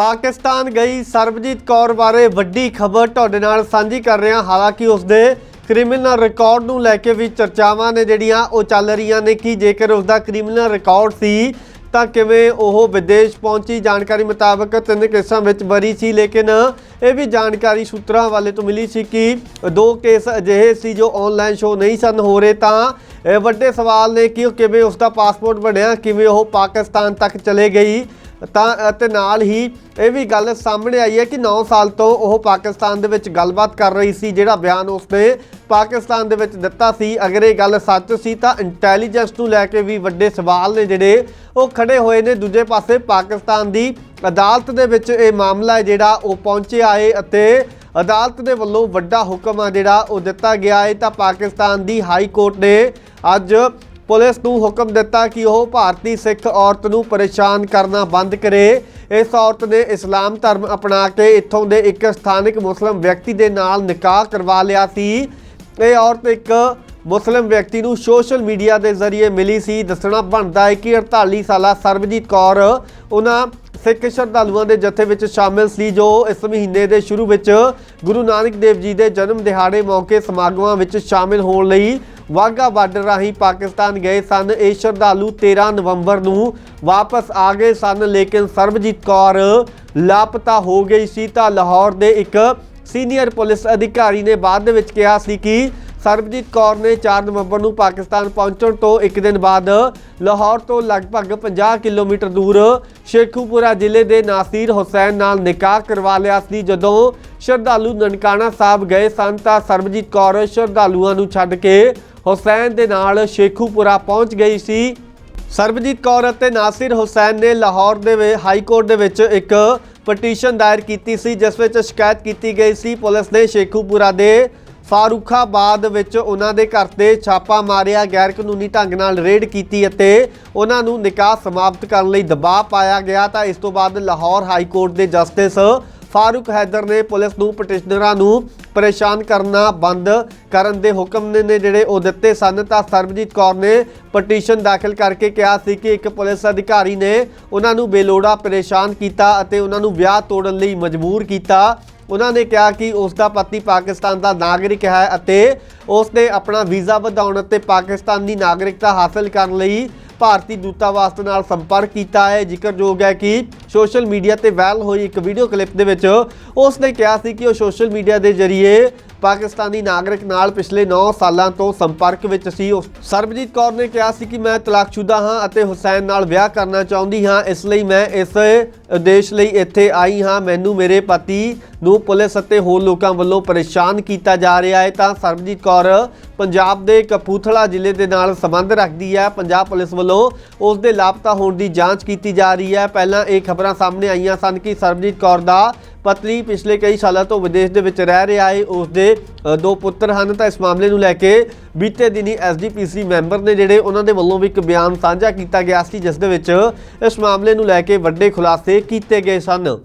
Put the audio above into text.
ਪਾਕਿਸਤਾਨ ਗਈ ਸਰਬਜੀਤ ਕੌਰ ਬਾਰੇ ਵੱਡੀ ਖਬਰ ਤੁਹਾਡੇ ਨਾਲ ਸਾਂਝੀ ਕਰ ਰਹੇ ਹਾਂ। ਹਾਲਾਂਕਿ ਉਸਦੇ ਕ੍ਰਿਮੀਨਲ ਰਿਕਾਰਡ ਨੂੰ ਲੈ ਕੇ ਵੀ ਚਰਚਾਵਾਂ ਨੇ ਜਿਹੜੀਆਂ, ਉਹ ਚੱਲ ਰਹੀਆਂ ਨੇ ਕਿ ਜੇਕਰ ਉਸਦਾ ਕ੍ਰਿਮੀਨਲ ਰਿਕਾਰਡ ਸੀ, ਤਾਂ ਕਿਵੇਂ ਉਹ ਵਿਦੇਸ਼ ਪਹੁੰਚੀ? ਜਾਣਕਾਰੀ ਮੁਤਾਬਕ ਤਿੰਨ ਕੇਸਾਂ ਵਿੱਚ ਬਰੀ ਸੀ, ਲੇਕਿਨ ਇਹ ਵੀ ਜਾਣਕਾਰੀ ਸੂਤਰਾਂ ਵਾਲੇ ਤੋਂ ਮਿਲੀ ਸੀ ਕਿ ਦੋ ਕੇਸ ਅਜਿਹੇ ਸੀ ਜੋ ਆਨਲਾਈਨ ਸ਼ੋ ਨਹੀਂ ਸਨ ਹੋ ਰਹੇ। ਤਾਂ ਇਹ ਵੱਡੇ ਸਵਾਲ ਨੇ ਕਿ ਉਹ ਕਿਵੇਂ ਉਸਦਾ ਪਾਸਪੋਰਟ ਬਣਿਆ, ਕਿਵੇਂ ਉਹ ਪਾਕਿਸਤਾਨ ਤੱਕ ਚਲੇ ਗਈ? ਤਾਂ, ਅਤੇ ਨਾਲ ਹੀ ਇਹ ਵੀ ਗੱਲ ਸਾਹਮਣੇ ਆਈ ਹੈ ਕਿ 9 ਸਾਲ ਤੋਂ ਉਹ ਪਾਕਿਸਤਾਨ ਦੇ ਵਿੱਚ ਗੱਲਬਾਤ ਕਰ ਰਹੀ ਸੀ, ਜਿਹੜਾ ਬਿਆਨ ਉਸਨੇ ਪਾਕਿਸਤਾਨ ਦੇ ਵਿੱਚ ਦਿੱਤਾ ਸੀ। ਅਗਰ ਇਹ ਗੱਲ ਸੱਚ ਸੀ, ਤਾਂ ਇੰਟੈਲੀਜੈਂਸ ਨੂੰ ਲੈ ਕੇ ਵੀ ਵੱਡੇ ਸਵਾਲ ਨੇ ਜਿਹੜੇ ਉਹ ਖੜੇ ਹੋਏ ਨੇ। ਦੂਜੇ ਪਾਸੇ ਪਾਕਿਸਤਾਨ ਦੀ ਅਦਾਲਤ ਦੇ ਵਿੱਚ ਇਹ ਮਾਮਲਾ ਹੈ ਜਿਹੜਾ ਉਹ ਪਹੁੰਚਿਆ ਹੈ ਅਤੇ ਅਦਾਲਤ ਦੇ ਵੱਲੋਂ ਵੱਡਾ ਹੁਕਮ ਆ ਜਿਹੜਾ ਉਹ ਦਿੱਤਾ ਗਿਆ ਹੈ। ਤਾਂ ਪਾਕਿਸਤਾਨ ਦੀ ਹਾਈ ਕੋਰਟ ਨੇ ਅੱਜ ਪੁਲਿਸ ਨੂੰ ਹੁਕਮ ਦਿੱਤਾ ਕਿ ਉਹ ਭਾਰਤੀ ਸਿੱਖ ਔਰਤ ਨੂੰ ਪਰੇਸ਼ਾਨ ਕਰਨਾ ਬੰਦ ਕਰੇ। ਇਸ ਔਰਤ ਨੇ ਇਸਲਾਮ ਧਰਮ ਅਪਣਾ ਕੇ ਇੱਥੋਂ ਦੇ ਇੱਕ ਸਥਾਨਕ ਮੁਸਲਮ ਵਿਅਕਤੀ ਦੇ ਨਾਲ ਨਿਕਾਹ ਕਰਵਾ ਲਿਆ ਸੀ। ਇਹ ਔਰਤ ਇੱਕ ਮੁਸਲਮ ਵਿਅਕਤੀ ਨੂੰ ਸੋਸ਼ਲ ਮੀਡੀਆ ਦੇ ਜ਼ਰੀਏ ਮਿਲੀ ਸੀ। ਦੱਸਣਾ ਬਣਦਾ ਹੈ ਕਿ 48 ਸਾਲਾ ਸਰਬਜੀਤ ਕੌਰ ਉਹਨਾਂ ਸਿੱਖ ਸ਼ਰਧਾਲੂਆਂ ਦੇ ਜਥੇ ਵਿੱਚ ਸ਼ਾਮਿਲ ਸੀ, ਜੋ ਇਸ ਮਹੀਨੇ ਦੇ ਸ਼ੁਰੂ ਵਿੱਚ ਗੁਰੂ ਨਾਨਕ ਦੇਵ ਜੀ ਦੇ ਜਨਮ ਦਿਹਾੜੇ ਮੌਕੇ ਸਮਾਗਮਾਂ ਵਿੱਚ ਸ਼ਾਮਿਲ ਹੋਣ ਲਈ ਵਾਹਗਾ ਬਾਰਡਰ ਰਾਹੀਂ ਪਾਕਿਸਤਾਨ ਗਏ ਸਨ। ਇਹ ਸ਼ਰਧਾਲੂ 13 ਨਵੰਬਰ ਨੂੰ ਵਾਪਸ ਆ ਗਏ ਸਨ, ਲੇਕਿਨ ਸਰਬਜੀਤ ਕੌਰ ਲਾਪਤਾ ਹੋ ਗਈ ਸੀ ਤਾਂ ਲਾਹੌਰ ਦੇ ਇੱਕ ਸੀਨੀਅਰ ਪੁਲਿਸ ਅਧਿਕਾਰੀ ਨੇ ਬਾਅਦ ਦੇ ਵਿੱਚ ਕਿਹਾ ਸੀ ਕਿ ਸਰਬਜੀਤ ਕੌਰ ਨੇ 4 ਨਵੰਬਰ ਨੂੰ ਪਾਕਿਸਤਾਨ ਪਹੁੰਚਣ ਤੋਂ ਇੱਕ ਦਿਨ ਬਾਅਦ ਲਾਹੌਰ ਤੋਂ ਲਗਭਗ 50 ਕਿਲੋਮੀਟਰ ਦੂਰ ਸ਼ੇਖੂਪੁਰਾ ਜ਼ਿਲ੍ਹੇ ਦੇ ਨਾਸੀਰ ਹੁਸੈਨ ਨਾਲ ਨਿਕਾਹ ਕਰਵਾ ਲਿਆ ਸੀ। ਜਦੋਂ ਸ਼ਰਧਾਲੂ ਨਨਕਾਣਾ ਸਾਹਿਬ ਗਏ ਸਨ ਤਾਂ ਸਰਬਜੀਤ ਕੌਰ ਸ਼ਰਧਾਲੂਆਂ ਨੂੰ ਛੱਡ ਕੇ ਹੁਸੈਨ ਦੇ ਨਾਲ ਸ਼ੇਖੂਪੁਰਾ ਪਹੁੰਚ ਗਈ ਸੀ। ਸਰਬਜੀਤ ਕੌਰ ਅਤੇ ਨਾਸਿਰ ਹੁਸੈਨ ਨੇ ਲਾਹੌਰ ਦੇ ਹਾਈ ਕੋਰਟ ਦੇ ਵਿੱਚ ਇੱਕ ਪਟੀਸ਼ਨ ਦਾਇਰ ਕੀਤੀ ਸੀ, ਜਿਸ ਵਿੱਚ ਸ਼ਿਕਾਇਤ ਕੀਤੀ ਗਈ ਸੀ। ਪੁਲਿਸ ਨੇ ਸ਼ੇਖੂਪੁਰਾ ਦੇ ਫਾਰੂਖਾਬਾਦ ਵਿੱਚ ਉਹਨਾਂ ਦੇ ਘਰ ਤੇ ਛਾਪਾ ਮਾਰਿਆ ਗੈਰ ਕਾਨੂੰਨੀ ਢੰਗ ਨਾਲ ਰੇਡ ਕੀਤੀ ਅਤੇ ਉਹਨਾਂ ਨੂੰ ਨਿਕਾਹ ਸਮਾਪਤ ਕਰਨ ਲਈ ਦਬਾਅ ਪਾਇਆ ਗਿਆ ਤਾਂ ਇਸ ਤੋਂ ਬਾਅਦ ਲਾਹੌਰ ਹਾਈ ਕੋਰਟ ਦੇ ਜਸਟਿਸ ਫਾਰੂਕ ਹੈਦਰ ਨੇ ਪੁਲਿਸ ਨੂੰ ਪਟੀਸ਼ਨਰਾਂ ਨੂੰ ਪਰੇਸ਼ਾਨ ਕਰਨਾ ਬੰਦ ਕਰਨ ਦੇ ਹੁਕਮ ਨੇ ਨੇ ਜਿਹੜੇ ਉਹ ਦਿੱਤੇ ਸਨ। ਤਾਂ ਸਰਬਜੀਤ ਕੌਰ ਨੇ ਪਟੀਸ਼ਨ ਦਾਖਲ ਕਰਕੇ ਕਿਹਾ ਸੀ ਕਿ ਇੱਕ ਪੁਲਿਸ ਅਧਿਕਾਰੀ ਨੇ ਉਹਨਾਂ ਨੂੰ ਬੇਲੋੜਾ ਪਰੇਸ਼ਾਨ ਕੀਤਾ ਅਤੇ ਉਹਨਾਂ ਨੂੰ ਵਿਆਹ ਤੋੜਨ ਲਈ ਮਜਬੂਰ ਕੀਤਾ। ਉਹਨਾਂ ਨੇ ਕਿਹਾ ਕਿ ਉਸ ਦਾ ਪਤੀ ਪਾਕਿਸਤਾਨ ਦਾ ਨਾਗਰਿਕ ਹੈ ਅਤੇ ਉਸ ਨੇ ਆਪਣਾ ਵੀਜ਼ਾ ਵਧਾਉਣ ਅਤੇ ਪਾਕਿਸਤਾਨ ਦੀ ਨਾਗਰਿਕਤਾ ਹਾਸਲ ਕਰਨ ਲਈ ਭਾਰਤੀ ਦੂਤਾਵਾਸ ਨਾਲ ਸੰਪਰਕ ਕੀਤਾ ਹੈ। ਜ਼ਿਕਰਯੋਗ ਹੈ ਕਿ ਸੋਸ਼ਲ ਮੀਡੀਆ ਤੇ ਵਾਇਰਲ ਹੋਈ ਇੱਕ ਵੀਡੀਓ ਕਲਿੱਪ ਦੇ ਵਿੱਚ ਉਸ ਨੇ ਕਿਹਾ ਸੀ ਕਿ ਉਹ ਸੋਸ਼ਲ ਮੀਡੀਆ ਦੇ ਜ਼ਰੀਏ ਪਾਕਿਸਤਾਨੀ ਨਾਗਰਿਕ ਨਾਲ ਪਿਛਲੇ 9 ਸਾਲਾਂ ਤੋਂ ਸੰਪਰਕ ਵਿੱਚ ਸੀ। ਉਸ- ਸਰਬਜੀਤ ਕੌਰ ਨੇ ਕਿਹਾ ਸੀ ਕਿ ਮੈਂ ਤਲਾਕਸ਼ੁਦਾ ਹਾਂ ਅਤੇ ਹੁਸੈਨ ਨਾਲ ਵਿਆਹ ਕਰਨਾ ਚਾਹੁੰਦੀ ਹਾਂ, ਇਸ ਲਈ ਮੈਂ ਇਸ ਉਦੇਸ਼ ਲਈ ਇੱਥੇ ਆਈ ਹਾਂ। ਮੈਨੂੰ ਮੇਰੇ ਪਤੀ ਨੂੰ ਪੁਲਿਸ ਅਤੇ ਹੋਰ ਲੋਕਾਂ ਵੱਲੋਂ ਪਰੇਸ਼ਾਨ ਕੀਤਾ ਜਾ ਰਿਹਾ ਹੈ, ਤਾਂ ਸਰਬਜੀਤ ਕੌਰ ਪੰਜਾਬ ਦੇ ਕਪੂਥਲਾ ਜ਼ਿਲ੍ਹੇ ਦੇ ਨਾਲ ਸੰਬੰਧ ਰੱਖਦੀ ਹੈ। ਪੰਜਾਬ ਪੁਲਿਸ ਵੱਲੋਂ ਉਸ ਦੇ ਲਾਪਤਾ ਹੋਣ ਦੀ ਜਾਂਚ ਕੀਤੀ ਜਾ ਰਹੀ ਹੈ। ਪਹਿਲਾਂ ਇਹ ਖਬਰਾਂ ਖਬਰਾਂ ਸਾਹਮਣੇ ਆਈਆਂ ਸਨ ਕਿ ਸਰਬਜੀਤ ਕੌਰ ਦਾ ਪਤਨੀ ਪਿਛਲੇ ਕਈ ਸਾਲਾਂ ਤੋਂ ਵਿਦੇਸ਼ ਦੇ ਵਿੱਚ ਰਹਿ ਰਿਹਾ ਹੈ ਉਸ ਦੇ ਦੋ ਪੁੱਤਰ ਹਨ। ਤਾਂ ਇਸ ਮਾਮਲੇ ਨੂੰ ਲੈ ਕੇ ਬੀਤੇ ਦਿਨੀ ਐਸਡੀਪੀਸੀ ਮੈਂਬਰ ਨੇ ਜਿਹੜੇ ਉਹਨਾਂ ਦੇ ਵੱਲੋਂ ਵੀ ਇੱਕ ਬਿਆਨ ਸਾਂਝਾ ਕੀਤਾ ਗਿਆ ਸੀ, ਜਿਸ ਦੇ ਵਿੱਚ ਇਸ ਮਾਮਲੇ ਨੂੰ ਲੈ ਕੇ ਵੱਡੇ ਖੁਲਾਸੇ ਕੀਤੇ ਗਏ ਸਨ।